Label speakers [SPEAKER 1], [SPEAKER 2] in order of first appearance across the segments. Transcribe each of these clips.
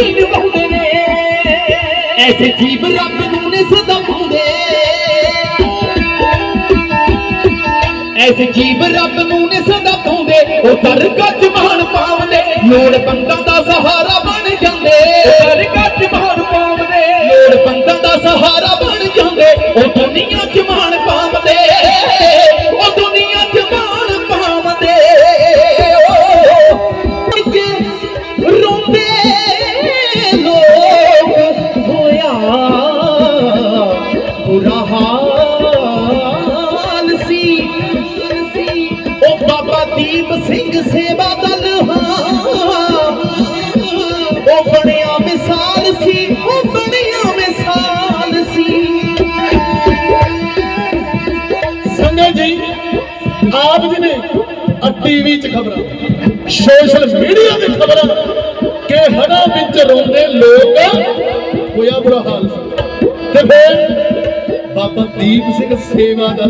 [SPEAKER 1] ਹੀ ਨਿਭਾਉਂਦੇ ਨੇ।
[SPEAKER 2] ਐਸੇ ਜੀਵ ਰੱਬ ਨੂੰ ਨੇ ਸਦਾ ਪਾਉਂਦੇ ਐਸੇ ਜੀਵ ਰੱਬ ਨੂੰ ਨੇ ਸਦਾ ਪਾਉਂਦੇ ਉਹ ਦਰ ਗੱਜ ਮਾਣ ਪਾਉਂਦੇ। ਲੋੜ ਬੰਦਾ ਦੀਪ ਸਿੰਘ ਸੇਵਾ ਦਲ ਹਾਂ। ਉਹ ਬਣਿਆ ਮਿਸਾਲ ਸੀ, ਉਹ ਬਣਿਆ ਮਿਸਾਲ ਸੀ।
[SPEAKER 3] ਸੰਗਤ ਜੀ, ਆਪ ਜੀ ਨੇ ਆ ਟੀਵੀ 'ਚ ਖਬਰਾਂ, ਸੋਸ਼ਲ ਮੀਡੀਆ ਤੇ ਖਬਰਾਂ ਕਿ ਹੜਾਂ ਵਿੱਚ ਰੋਂਦੇ ਲੋਕ ਹੋਇਆ ਬੁਰਾ ਹਾਲ। ਸੀ ਤੇ ਫਿਰ ਬਾਬਾ ਦੀਪ ਸਿੰਘ ਸੇਵਾ ਦਾ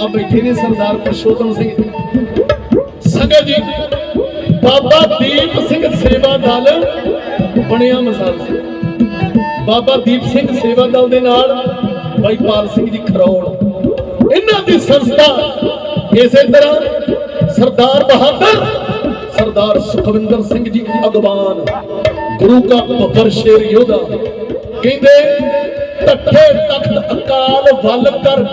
[SPEAKER 3] ਆ ਬੈਠੇ ਨੇ ਸਰਦਾਰ ਪਰਸ਼ੋਤਮ ਸਿੰਘ। ਸੰਗਤ ਜੀ, ਬਾਬਾ ਦੀਪ ਸਿੰਘ ਸੇਵਾ ਦਲ ਬਣਿਆ ਮਿਸਾਲ ਸੀ ਬਾਬਾ ਦੀਪ ਸਿੰਘ ਸੇਵਾ ਦਲ ਦੇ ਨਾਲ ਬਾਈ ਪਾਲ ਸਿੰਘ ਜੀ ਖਰੌੜ ਇਹਨਾਂ ਦੀ ਸੰਸਥਾ ਇਸੇ ਤਰ੍ਹਾਂ ਸਰਦਾਰ ਬਹਾਦਰ, ਸਰਦਾਰ ਸੁਖਵਿੰਦਰ ਸਿੰਘ ਜੀ ਅਗਵਾਨ, ਗੁਰੂ ਕਾ ਬੱਬਰ ਸ਼ੇਰ ਯੋਧਾ। ਕਹਿੰਦੇ ਤੱਠੇ ਤਖਤ ਅਕਾਲ ਵੱਲ ਕਰ